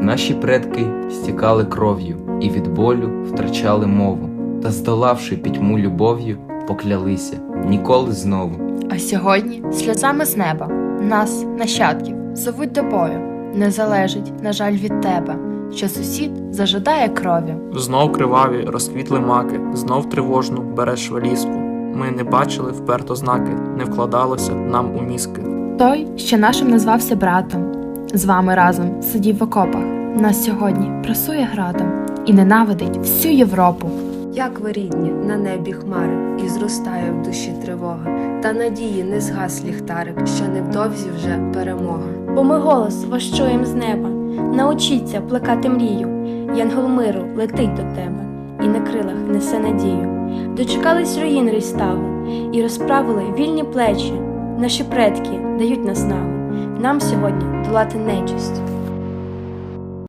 Наші предки стікали кров'ю і від болю втрачали мову, та, здолавши пітьму любов'ю, поклялися ніколи знову. А сьогодні сльозами з неба нас, нащадків, зовуть до бою. Не залежить, на жаль, від тебе, що сусід зажадає крові. Знов криваві розквітли маки, знов тривожну береш валізку. Ми не бачили вперто знаки, не вкладалося нам у мізки. Той, що нашим назвався братом, з вами разом сидів в окопах. Нас сьогодні прасує градом і ненавидить всю Європу. Як ви рідні на небі хмари, і зростає в душі тривога, та надії не згас ліхтарик, що невдовзі вже перемога. Бо ми голос ваш чуєм з неба. Научіться плекати мрію. Янгол миру летить до тебе, і на крилах несе надію. Дочекались руїн рістави, і розправили вільні плечі. Наші предки дають наснагу. Нам сьогодні долати нечисть.